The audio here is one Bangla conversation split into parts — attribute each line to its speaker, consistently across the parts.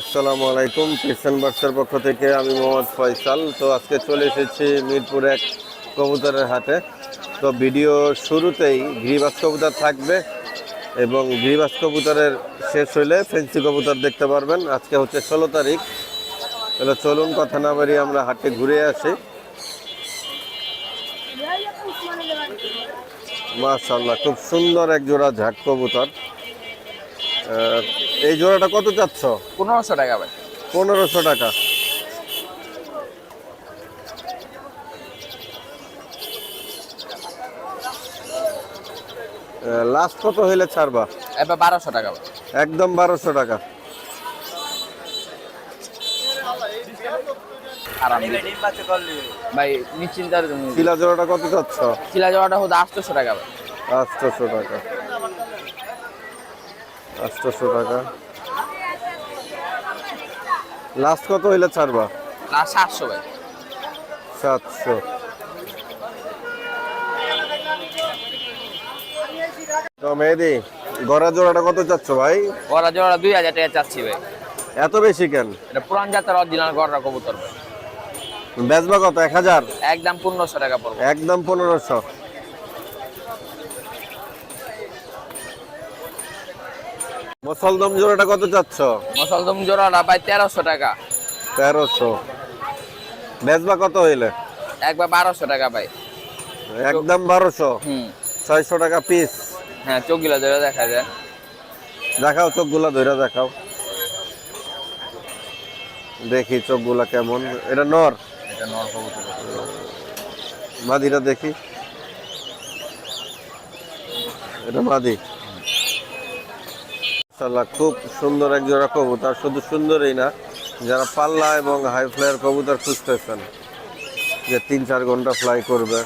Speaker 1: আসসালামু আলাইকুম ক্রিশ্চান বাক্সের পক্ষ থেকে আমি মোহাম্মদ ফয়সাল। তো আজকে চলে এসেছি মিরপুর এক কবুতরের হাটে। তো ভিডিও শুরুতেই গ্রিবাস কবুতর থাকবে এবং গ্রিবাস কবুতরের শেষ হইলে ফেন্সি কবুতর দেখতে পারবেন। আজকে হচ্ছে ষোলো তারিখ। তাহলে চলুন, কথা না বাড়িয়ে আমরা হাটে ঘুরে আসি। মাশাল্লাহ খুব সুন্দর এক জোড়া ঝাক কবুতর। এই জোড়াটা কত চাচ্ছ?
Speaker 2: পনেরোশো টাকা ভাই।
Speaker 1: পনেরোশো টাকা। লাস্ট কত হইলে ছাড়বা?
Speaker 2: এবার বারোশো টাকা
Speaker 1: একদম বারোশো টাকা।
Speaker 2: ভাই নিশ্চিন্তার
Speaker 1: জোড়াটা কত চাচ্ছ?
Speaker 2: চিলা যাওয়াটা হতো আটশোশো টাকা ভাই।
Speaker 1: আটশোশো টাকা। আটশোশো টাকা। লাস্ট কত হইলে ছাড়বা?
Speaker 2: সাতশো ভাই।
Speaker 1: সাতশো। তো মেহেদি গড়া জোড়াটা কত চাচ্ছ ভাই?
Speaker 2: ওরা জোড়া দুই হাজার টাকা চাচ্ছি ভাই।
Speaker 1: এত বেশি কেন?
Speaker 2: এটা পুরান জাতের অরিজিনাল গড়রা কবুতর ভাই।
Speaker 1: বেচবা কত? এক হাজার?
Speaker 2: একদম পনেরোশো টাকা পড়বে।
Speaker 1: একদম পনেরোশো। মুসলদম জোড়াটা কত চাচ্ছ?
Speaker 2: মুসলদম জোড়াটা ভাই তেরোশো টাকা।
Speaker 1: তেরোশো। বেচবা কত হইলে?
Speaker 2: একবার বারোশো টাকা ভাই।
Speaker 1: একদম বারোশো?
Speaker 2: হুম।
Speaker 1: ছয়শো টাকা পিস
Speaker 2: হ্যাঁ চোখগুলো ধরে দেখা যায়।
Speaker 1: দেখাও চোখগুলা ধরে দেখাও। দেখি চোখগুলা কেমন। এটা নর?
Speaker 2: এটা নর
Speaker 1: মাদিটা দেখি। এটা মাদি। মাশাআল্লাহ খুব সুন্দর এক জোড়া কবুতর। শুধু সুন্দরই না যারা পাল্লা এবং হাই ফ্লাইয়ের কবুতর খুঁজতেছেন যে তিন চার ঘণ্টা ফ্লাই করবে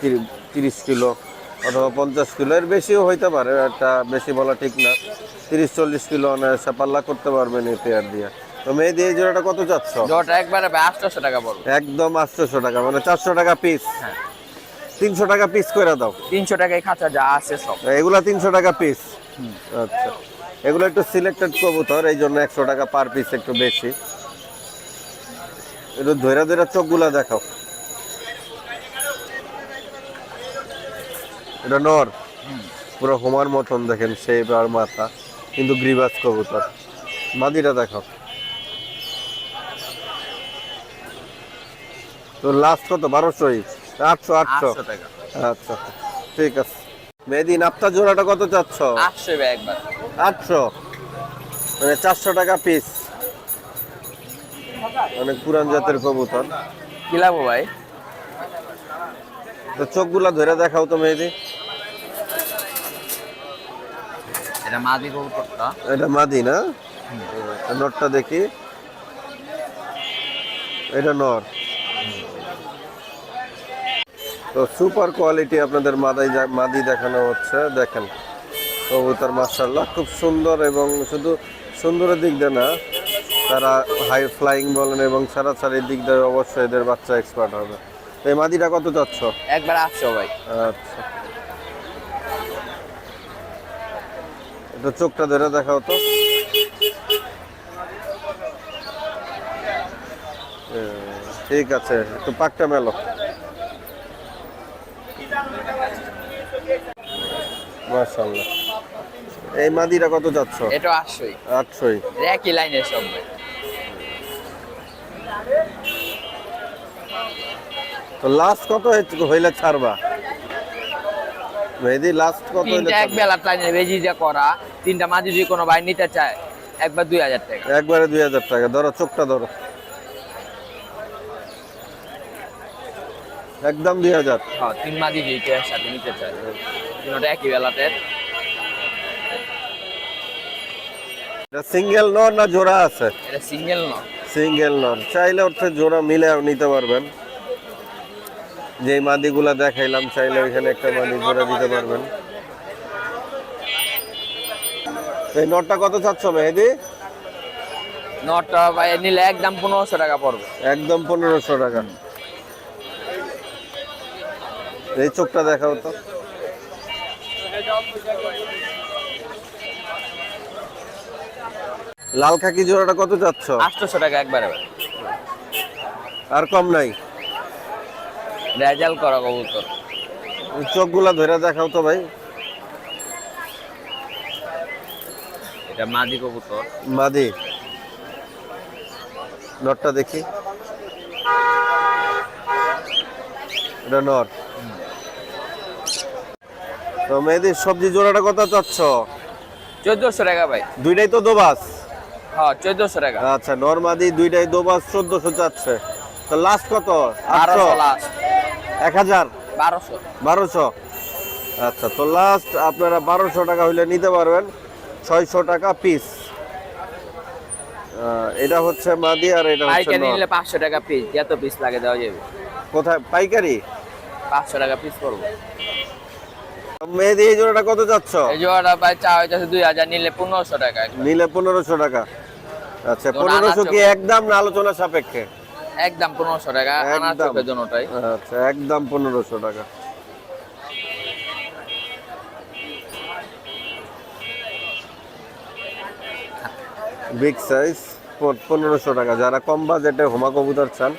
Speaker 1: তিরি- তিরিশ কিলো অথবা পঞ্চাশ কিলো এর বেশিও হইতে পারে একটা বেশি বলা ঠিক না। তিরিশ চল্লিশ কিলো অনায়াসে পাল্লা করতে পারবেন এই পেয়ার দিয়ে। তো মেয়েদি এই জোড়াটা কত চাচ্ছ?
Speaker 2: জোড়াটা একবারে আটশোশো টাকা পড়বে।
Speaker 1: একদম আটশোশো টাকা মানে চারশো টাকা পিস
Speaker 2: হ্যাঁ।
Speaker 1: তিনশো টাকা পিস করে দাও।
Speaker 2: তিনশো টাকায় খাঁচা যা আছে সব।
Speaker 1: এগুলা তিনশো টাকা পিস আচ্ছা। এগুলো একটু সিলেক্টেড কবুতর এই জন্য একশো টাকা পার পিস একটু বেশি। একটু ধৈরা ধৈরা চোখগুলা দেখাও এটা নর। পুরো হোমার মতন দেখেন শেপ আর মাথা কিন্তু গ্রিবাস কবুতর। মাদিটা দেখাও তো লাস্ট কত? বারোশোই? আটশো আটশো। আচ্ছা। ঠিক আছে। মেহেদি নাপ্তা জোড়াটা কত চাচ্ছ?
Speaker 2: আটশো একবার।
Speaker 1: আটশো? মানে চারশো টাকা পিস অনেক পুরান জাতের কবুতর।
Speaker 2: কি লাগবো ভাই?
Speaker 1: তো চোখগুলা ধরে দেখাও তো মেহেদি।
Speaker 2: এটা মাদি কবুতরটা।
Speaker 1: এটা মাদি না? নটটা দেখি। এটা নর। তো সুপার কোয়ালিটি আপনাদের মাদাই মাদি দেখানো হচ্ছে দেখেন। কবুতর মার্শাল্লাহ খুব সুন্দর এবং শুধু সুন্দরের দিক দিয়ে না তারা হাই ফ্লাইং বলেন এবং সারা ছাড়াছাড়ির দিক দিয়ে অবশ্যই এদের বাচ্চা এক্সপার্ট হবে। এই মাদিটা কত চাচ্ছ?
Speaker 2: একবার আটশো ভাই।
Speaker 1: আচ্ছা। এটা চোখটা ধরে দেখাও তো। ঠিক আছে একটু পাকটা মেলো। মাশাল্লাহ এই মাদিরা কত যাচ্ছ?
Speaker 2: এটা আটশোই।
Speaker 1: আটশোই।
Speaker 2: একই লাইনের সব।
Speaker 1: তো লাস্ট কত হইলে ছাড়বা? মেহেদি লাস্ট কত হইলে
Speaker 2: তিনটা এক বেলা দিয়ে করা। তিনটা মাঝি যদি কোনো ভাই নিতে চায় একবার দুই হাজার টাকা।
Speaker 1: একবারে দুই হাজার টাকা। ধরো চোখটা ধরো। একদম দুই হাজার।
Speaker 2: হ্যাঁ তিন মাঝি যদি নিতে চায়। তিনটা একই
Speaker 1: এটা সিঙ্গেল নর না জোড়া আছে?
Speaker 2: এটা সিঙ্গেল ন
Speaker 1: সিঙ্গেল নর চাইলে ওর জোড়া মিলে নিতে পারবেন। যে মাদিগুলা দেখাইলাম চাইলে ওইখানে একটা মাদি জোড়া দিতে পারবেন। এই নটটা কত চাচ্ছ মেহেদি?
Speaker 2: নটা ভাই নিলে একদম পনেরোশো টাকা পড়বে।
Speaker 1: একদম পনেরোশো টাকা। এই চোখটা দেখাও তো। লাল খাকি জোড়াটা কত চাচ্ছ?
Speaker 2: আটশোশো টাকা একবারে।
Speaker 1: আর কম নাই?
Speaker 2: রেজাল্ট করা কবুতর।
Speaker 1: চোখগুলা ধরে দেখাও তো ভাই।
Speaker 2: এটা মাদি কবুতর।
Speaker 1: মাদি। নটটা দেখি। এটা নট। তো মেয়েদের সবজি জোড়াটা কত চাচ্ছ?
Speaker 2: চোদ্দশো টাকা ভাই।
Speaker 1: দুইটাই তো দোবাস।
Speaker 2: হ্যাঁ চোদ্দশো টাকা।
Speaker 1: আচ্ছা নর্মাদি দুইটাই দোবাস চোদ্দশো চাচ্ছে। তো লাস্ট কত? আটশো? এক হাজার?
Speaker 2: বারোশো।
Speaker 1: বারোশো। আচ্ছা তো লাস্ট আপনারা বারোশো টাকা হইলে নিতে পারবেন। ছয়শো টাকা পিস এটা হচ্ছে মাদি আর এটা হচ্ছে
Speaker 2: পাইকারি নিলে পাঁচশো টাকা পিস যত পিস লাগে দেওয়া যাবে।
Speaker 1: কোথায়? পাইকারি?
Speaker 2: পাঁচশো টাকা পিস করব
Speaker 1: মেহেদি এই জোড়াটা কত যাচ্ছ
Speaker 2: এই জোড়াটা ভাই চা হইতেছে দুই হাজার নিলে পনেরোশো টাকা
Speaker 1: নিলে পনেরোশো টাকা। আচ্ছা পনেরোশো কি একদম না আলোচনা সাপেক্ষে?
Speaker 2: একদম পনেরোশো টাকা। জন্যটাই
Speaker 1: আচ্ছা একদম পনেরোশো টাকা। বিগ সাইজ পনেরোশো টাকা। যারা কম বাজেটে হোমা কবুতর চান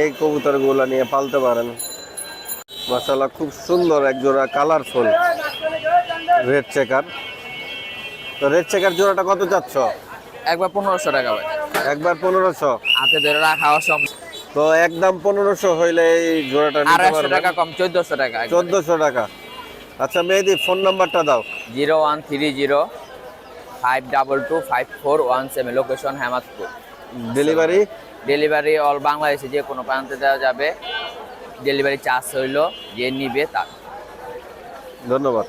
Speaker 1: এই কবুতরগুলো নিয়ে পালতে পারেন। মাসাল্লাহ খুব সুন্দর এক জোড়া কালারফুল রেড চেকার তো রেড চেকার জোড়াটা কত চাচ্ছ?
Speaker 2: একবার পনেরোশো টাকা ভাই।
Speaker 1: একবার পনেরোশো।
Speaker 2: হাতে ধরে রাখা অসম্ভব
Speaker 1: তো একদম পনেরোশো হইলে এই জোড়াটা
Speaker 2: আড়াইশো টাকা কম চোদ্দশো টাকা
Speaker 1: চোদ্দশো টাকা। আচ্ছা মেহেদি ফোন নাম্বারটা দাও।
Speaker 2: Zero one three zero five double two five four one seven location Hemadpur.
Speaker 1: Delivery
Speaker 2: delivery all বাংলাদেশে যে কোনো প্রান্তে দেওয়া যাবে। ডেলিভারি চার্জ হইল যে নিবে তার।
Speaker 1: ধন্যবাদ।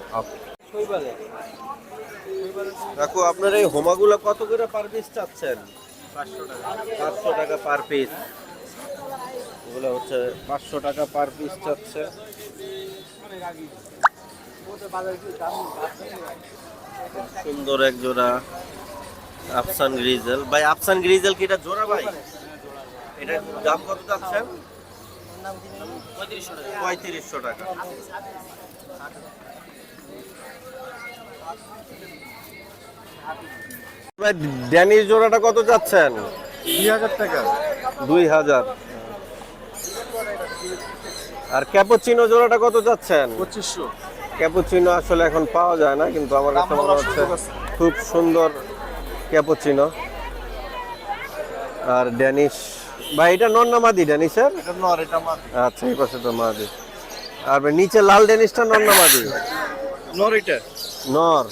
Speaker 1: কাকু আপনার এই হোমাগুলো কত করে পার পিস চাচ্ছেন? পাঁচশো টাকা। পার পিস এগুলো হচ্ছে পাঁচশো টাকা পার পিস চাচ্ছে। সুন্দর এক জোড়া আফসান গ্রিজেল ভাই আফসান গ্রিজেল কি এটা জোড়া ভাই? এটা দাম কত চাচ্ছেন? পঁয়ত্রিশশো টাকা। ড্যানিশ জোড়াটা কত যাচ্ছেন
Speaker 3: দুই হাজার টাকা।
Speaker 1: দুই হাজার। আর ক্যাপুচিনো জোড়াটা কত যাচ্ছেন
Speaker 3: পঁচিশশো।
Speaker 1: ক্যাপুচিনো আসলে এখন পাওয়া যায় না কিন্তু আমার কাছে মনে হচ্ছে খুব সুন্দর ক্যাপুচিনো। আর ড্যানিশ ভাই এটা নন না মাদি ড্যানিশের
Speaker 3: এটা নর এটা আমার
Speaker 1: আচ্ছা এই পাশে তো মাদি। আর ভাই, নিচে লাল ড্যানিশটা নন না মাদি?
Speaker 3: নর এটা।
Speaker 1: নর।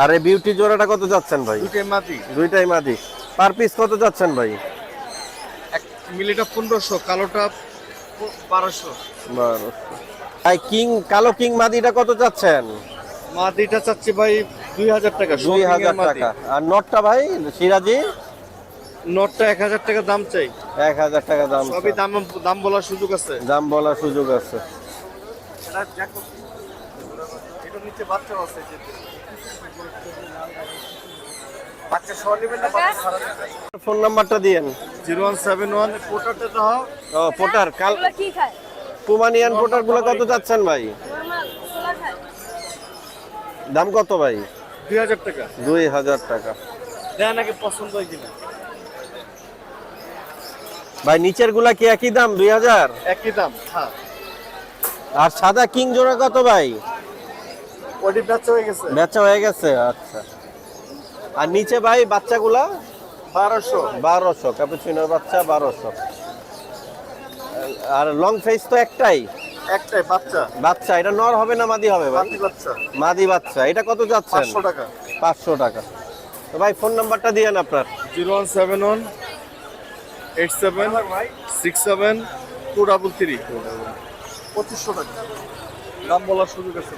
Speaker 1: আর এই বিউটি জোড়াটা কত যাচ্ছেন ভাই?
Speaker 3: দুটাই মাটি
Speaker 1: দুইটাই মাদি। পার পিস কত যাচ্ছেন ভাই?
Speaker 3: এক মিলিটা পনেরোশো কালোটা বারোশো।
Speaker 1: বারোশো। ভাই কিং কালো কিং মাদিটা কত যাচ্ছেন?
Speaker 3: মাটিটা চাচ্ছি ভাই দুই হাজার টাকা
Speaker 1: দুই হাজার টাকা। আর নটটা ভাই সিরাজি?
Speaker 3: নটটা এক হাজার টাকা দাম চাই।
Speaker 1: এক হাজার টাকা দাম
Speaker 3: সবই দাম দাম বলার সুযোগ আছে?
Speaker 1: দাম বলার সুযোগ আছে।
Speaker 3: এটা নিচে বাচ্চা আছে বাচ্চা সহ নেবেন না বাচ্চা ছাড়া নেবেন
Speaker 1: ফোন নাম্বারটা দিয়েন।
Speaker 3: জিরো ওয়ান সেভেন ওয়ান পোটারটা
Speaker 1: ও পোটার কাল পুমানিয়ান পোটারগুলো কত যাচ্ছেন ভাই?
Speaker 4: নর্মাল ওগুলো খায়।
Speaker 1: দাম কত ভাই?
Speaker 3: দুই হাজার টাকা।
Speaker 1: দুই হাজার টাকা।
Speaker 3: দেয় নাকি পছন্দ হয় কিনা?
Speaker 1: ভাই নিচেরগুলা কি একই দাম দুই হাজার?
Speaker 3: একই দাম হ্যাঁ।
Speaker 1: আর সাদা কিং জোড়া কত ভাই?
Speaker 3: ওটি বাচ্চা হয়ে গেছে।
Speaker 1: বেচা হয়ে গেছে আচ্ছা। আর নিচে ভাই বাচ্চাগুলা?
Speaker 3: বারোশো।
Speaker 1: বারোশো ক্যাপুচিনোর বাচ্চা বারোশো। আর লং ফেস তো একটাই?
Speaker 3: একটাই বাচ্চা।
Speaker 1: বাচ্চা এটা নর হবে না মাদি হবে ভাই?
Speaker 3: বাচ্চা।
Speaker 1: মাদি বাচ্চা এটা কত যাচ্ছেন?
Speaker 3: পাঁচশো টাকা।
Speaker 1: পাঁচশো টাকা। তো ভাই ফোন নাম্বারটা দিয়েন আপনার।
Speaker 3: Zero one seven one eight seven six seven two double three. পঁচিশশো টাকা। দাম বলার সুযোগ আছে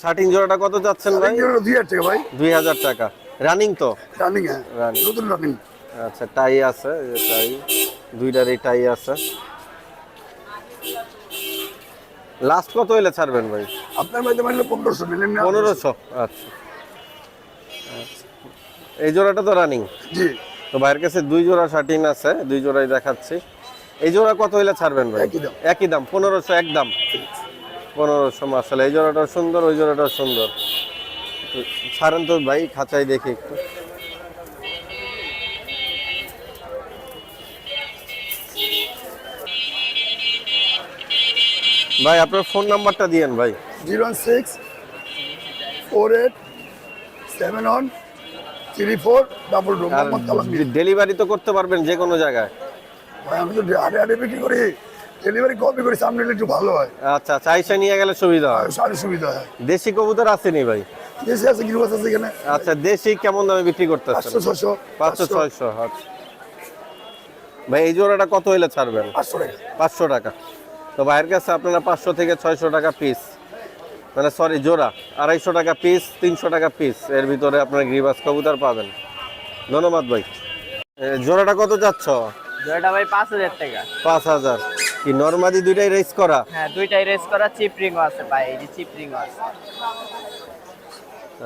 Speaker 1: শার্টিং জোড়াটা কত যাচ্ছেন ভাই?
Speaker 5: দুই হাজার টাকা ভাই।
Speaker 1: দুই হাজার টাকা। রানিং তো?
Speaker 5: রানিং হ্যাঁ।
Speaker 1: রানিং
Speaker 5: নতুন রানিং
Speaker 1: আচ্ছা টাই আছে টাই দুইটারই টাই আছে। লাস্ট কত হইলে ছাড়বেন ভাই?
Speaker 5: আপনার বাড়িতে মানলে পনেরোশো নিলেন
Speaker 1: পনেরোশো আচ্ছা। আচ্ছা। এই জোড়াটা তো রানিং
Speaker 5: জি।
Speaker 1: তো ভাইয়ের কাছে দুই জোড়া শার্টিন আছে দুই জোড়াই দেখাচ্ছি। এই জোড়া কত হইলে ছাড়বেন ভাই?
Speaker 5: একই দাম।
Speaker 1: একই দাম পনেরোশো পনেরোশো মাসাল এই জোড়াটা সুন্দর ওই জোড়াটা সুন্দর। ছাড়েন তো ভাই খাঁচাই দেখি একটু। ভাই আপনার ফোন নাম্বারটা দিয়েন ভাই।
Speaker 6: Zero six four eight seven one three four double two
Speaker 1: আর ডেলিভারি তো করতে পারবেন যে কোনো জায়গায়।
Speaker 6: আমি তো আড়ে আড়ে বিক্রি করি। ডেলিভারি কপি করি সামনে একটু ভালো হয়।
Speaker 1: আচ্ছা চাইসা নিয়ে গেলে সুবিধা হয়।
Speaker 6: সারি সুবিধা হয়।
Speaker 1: দেশি কবুতর আসেনি ভাই?
Speaker 6: দেশে আছে গিরবাস আছে এখানে।
Speaker 1: আচ্ছা দেশি কেমন দামে বিক্রি করতেছেন?
Speaker 6: পাঁচশো ছশো
Speaker 1: পাঁচশো ছয়শো আচ্ছা। ভাই এই জোড়াটা কত হইলে ছাড়বেন?
Speaker 6: পাঁচশো টাকা।
Speaker 1: পাঁচশো টাকা। তো ভাইয়ের কাছে আপনারা পাঁচশো থেকে ছয়শো টাকা পিস মানে সরি জোড়া। আড়াইশো টাকা পিস তিনশো টাকা পিস এর ভিতরে আপনারা গ্রিবাস কবুতর পাবেন। ধন্যবাদ ভাই। জোড়াটা কত যাচ্ছ
Speaker 2: জোড়াটা ভাই পাঁচ হাজার টাকা।
Speaker 1: পাঁচ হাজার। কি নর্মাদি দুইটাই রেস করা?
Speaker 2: হ্যাঁ দুইটাই রেস করা চিপ আছে ভাই এই যে চিপ আছে।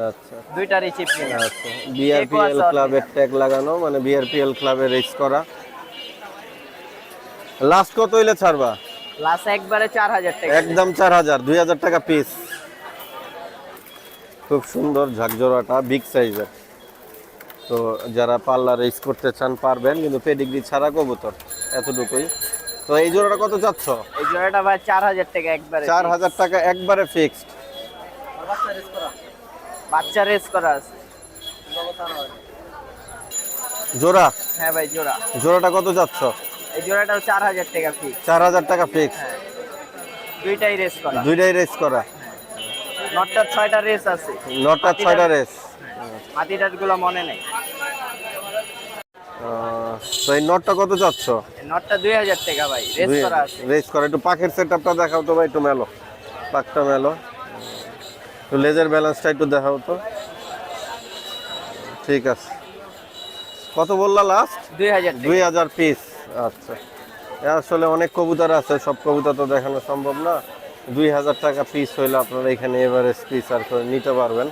Speaker 1: আচ্ছা
Speaker 2: দুইটারই চিপ রিং আছে।
Speaker 1: আচ্ছা বিআরপিএল ক্লাবের ট্যাগ লাগানো মানে বিআরপিএল ক্লাবে রেস করা। লাস্ট কত হইলে ছাড়বা?
Speaker 2: লাস্ট একবারে চার হাজার টাকা।
Speaker 1: একদম চার হাজার দুই হাজার টাকা পিস খুব সুন্দর ঝাকজোড়াটা বিগ সাইজের তো যারা পাল্লা রেস করতে চান পারবেন কিন্তু পেডিগ্রি ছাড়া কবুতর এতটুকুই। তো এই জোড়াটা কত চাচ্ছ?
Speaker 2: এই জোড়াটা ভাই চার হাজার টাকা একবারে
Speaker 1: চার হাজার টাকা একবারে ফিক্সড
Speaker 2: বাচ্চা রেস করা? আছে।
Speaker 1: জোড়া?
Speaker 2: হ্যাঁ ভাই জোড়া।
Speaker 1: জোড়াটা কত যাচ্ছ
Speaker 2: এই জোড়াটাও চার হাজার টাকা ফিক্স
Speaker 1: চার হাজার টাকা ফিক্স
Speaker 2: দুইটাই রেস করা।
Speaker 1: দুইটাই রেস করা।
Speaker 2: ছয়টা রেস আছে।
Speaker 1: ছয়টা রেস।
Speaker 2: গুলো মনে নেই।
Speaker 1: তো এই নটটা কত যাচ্ছ?
Speaker 2: এই নটটা দুই হাজার টাকা ভাই রেস করা আছে।
Speaker 1: রেস করা। একটু পাখের সেট আপটা দেখাও তো ভাই একটু মেলো। পাকটা মেলো। একটু লেজার ব্যালেন্সটা একটু দেখাও তো। ঠিক আছে। কত বললা লাস্ট
Speaker 2: দুই হাজার
Speaker 1: দুই হাজার পিস আচ্ছা। আসলে অনেক কবুতর আছে সব কবুতর তো দেখানো সম্ভব না। দুই হাজার টাকা পিস হইলে আপনারা এখানে এভারেজ পিস আর করে নিতে পারবেন।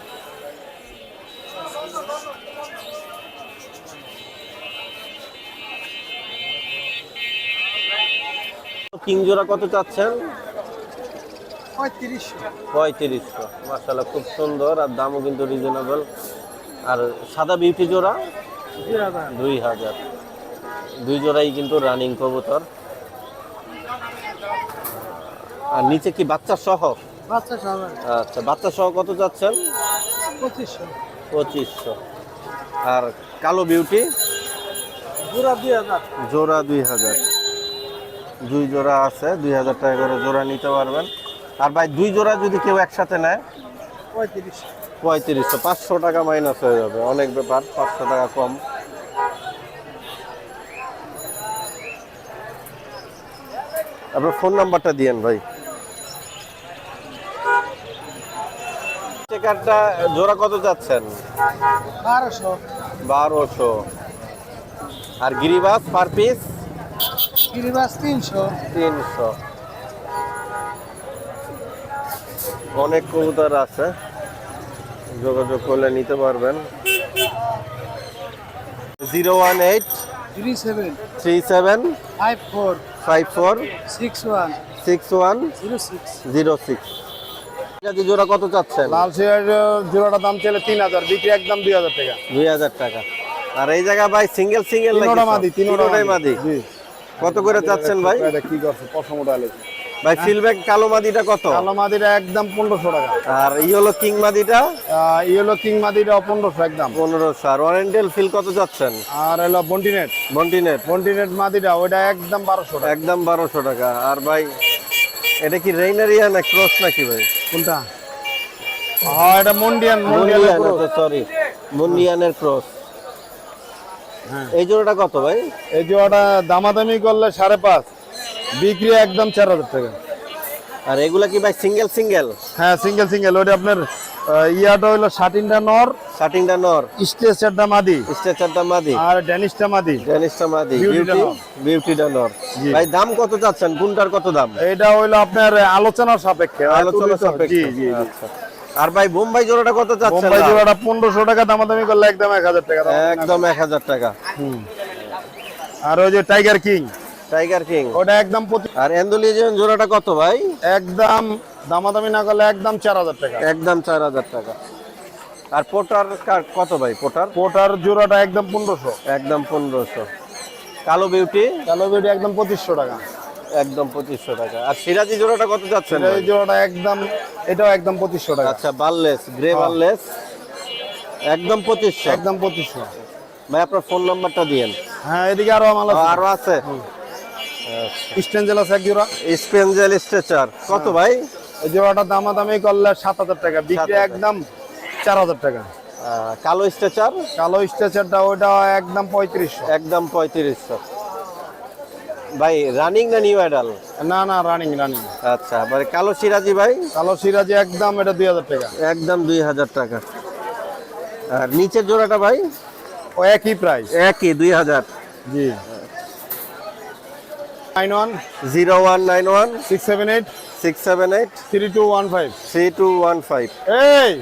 Speaker 1: কিং জোড়া কত চাচ্ছেন? পঁয়ত্রিশশো। মাসাল্লাহ খুব সুন্দর আর দামও কিন্তু রিজনেবল আর সাদা বিউটি জোড়া? দুই হাজার। দুই জোড়াই কিন্তু রানিং কবুতর। আর নিচে কি বাচ্চা সহ? আচ্ছা বাচ্চা সহ কত যাচ্ছেন? পঁচিশশো। আর কালো বিউটি? জোড়া দুই হাজার। দুই জোড়া আছে দুই হাজার টাকা করে জোড়া নিতে পারবেন। আর ভাই দুই জোড়া যদি কেউ একসাথে নেয়? পঁয়ত্রিশশো পাঁচশো টাকা মাইনাস হয়ে যাবে। অনেক ব্যাপার পাঁচশো টাকা কম। আপনার ফোন নাম্বারটা দিয়েন ভাই। চেকারটা জোড়া কত যাচ্ছেন
Speaker 6: বারোশো।
Speaker 1: বারোশো। আর গিরিবাস পার পিস
Speaker 6: গিরিবাস তিনশো।
Speaker 1: তিনশো। অনেক কবুতর আছে। যোগাযোগ করলে নিতে পারবেন। Zero one eight
Speaker 6: three seven.
Speaker 1: Three seven
Speaker 6: five four.
Speaker 1: Five four
Speaker 6: six one.
Speaker 1: Six one
Speaker 6: zero six.
Speaker 1: Zero six. জোড়া কত চাচ্ছেন?
Speaker 5: লাল শেয়ার জোড়াটা দাম চলে তিন হাজার বিক্রি একদম দুই হাজার টাকা।
Speaker 1: দুই হাজার টাকা। আর এই জায়গা ভাই সিঙ্গেল সিঙ্গেল
Speaker 5: তিনোটা মাদি তিনোটাই
Speaker 1: মাদি। কত করে চাচ্ছেন ভাই?
Speaker 5: এটা কি করছে? আলেছে
Speaker 1: ভাই সিলব্যাক কালো মাদিটা কত?
Speaker 5: কালো মাদিটা একদম পনেরোশো টাকা।
Speaker 1: আর ই হলো কিং মাদিটা
Speaker 5: ইয়েলো কিং মাদিটা পনেরোশো একদম।
Speaker 1: পনেরোশো। আর ওয়ারেন্টেল ফিল কত যাচ্ছেন
Speaker 5: আর হলো বন্টিনেট
Speaker 1: বন্টিনেট
Speaker 5: বন্টিনেট মাদিটা ওইটা একদম বারোশো টাকা।
Speaker 1: একদম বারোশো টাকা। আর ভাই এটা কি রেইনারিয়া না ক্রস নাকি ভাই?
Speaker 5: কোনটা? হ্যাঁ এটা মন্ডিয়ান মন্ডিয়ান
Speaker 1: সরি মন্ডিয়ানের ক্রস
Speaker 5: হ্যাঁ।
Speaker 1: এই জোড়াটা কত ভাই?
Speaker 5: এই জোড়াটা দামাদামি করলে সাড়ে পাঁচ বিক্রি একদম চার হাজার টাকা।
Speaker 1: আর এগুলা কি ভাই সিঙ্গেল সিঙ্গেল
Speaker 5: হ্যাঁ সিঙ্গেল সিঙ্গেল ওটা আপনার ইয়াটা হইল সাটিনটা নর
Speaker 1: শার্টিংটা নর।
Speaker 5: স্ট্রেচারটা মাদি।
Speaker 1: স্ট্রেচারটা মাদি।
Speaker 5: আর ড্যানিশটা মাদি।
Speaker 1: ডেনিসটা মাদি। বিউটি। বিউটিটা নর। ভাই দাম কত চাচ্ছেন? কোনটার কত দাম?
Speaker 5: এটা হইল আপনার আলোচনার সাপেক্ষে।
Speaker 1: আলোচনা
Speaker 5: জি
Speaker 1: সাপেক্ষে।
Speaker 5: জি জি।
Speaker 1: আচ্ছা। আর ভাই বোম্বাই জোড়াটা কত চাচ্ছেন?
Speaker 5: বোম্বাই জোড়াটা পনেরোশো টাকা দামাদামি করলে একদম এক হাজার টাকা দাম।
Speaker 1: একদম এক হাজার টাকা।
Speaker 5: আর ওই যে টাইগার কিং
Speaker 1: টাইগার কিং
Speaker 5: ওটা একদম প্রতি
Speaker 1: আর এন্ডোলিজিয়ান জোড়াটা কত ভাই?
Speaker 5: একদম দামাদামি না করলে একদম চার হাজার টাকা।
Speaker 1: একদম চার হাজার টাকা। আর পোটার কত ভাই পোটার?
Speaker 5: পোটার জোড়াটা একদম পনেরোশো।
Speaker 1: একদম পনেরোশো। কালো বিউটি?
Speaker 5: কালো বিউটি একদম পঁচিশশো টাকা।
Speaker 1: একদম পঁচিশশো টাকা। আর সিরাজি জোড়াটা কত যাচ্ছেন
Speaker 5: এই জোড়াটা একদম এটাও একদম পঁচিশশো টাকা।
Speaker 1: আচ্ছা বারলেস গ্রে বারলেস। একদম পঁচিশশো।
Speaker 5: একদম পঁচিশশো।
Speaker 1: ভাই আপনার ফোন নাম্বারটা দিয়েন।
Speaker 5: হ্যাঁ এদিকে আরও আমার
Speaker 1: আরও আছে।
Speaker 5: স্টেঞ্জেল আছে? এক জোড়া।
Speaker 1: স্পেনজেল স্ট্রেচার। কত ভাই?
Speaker 5: এই জোড়াটা দামাদামি করলে সাত হাজার টাকা বিক্রি একদম চার হাজার টাকা।
Speaker 1: কালো স্ট্রেচার?
Speaker 5: কালো স্ট্রেচারটা ওইটা একদম পঁয়ত্রিশশো।
Speaker 1: একদম পঁয়ত্রিশশো। ভাই রানিং না নিউ অ্যাডাল
Speaker 5: না না রানিং রানিং
Speaker 1: আচ্ছা মানে কালো সিরাজি ভাই?
Speaker 5: কালো সিরাজি একদম এটা দুই হাজার টাকা।
Speaker 1: একদম দুই হাজার টাকা। আর নিচের জোড়াটা ভাই?
Speaker 5: ও একই প্রাইস
Speaker 1: একই দুই হাজার।
Speaker 5: জি। Nine one
Speaker 1: zero one nine one
Speaker 5: six seven eight
Speaker 1: six seven eight
Speaker 5: three two one five
Speaker 1: three two one five
Speaker 5: এই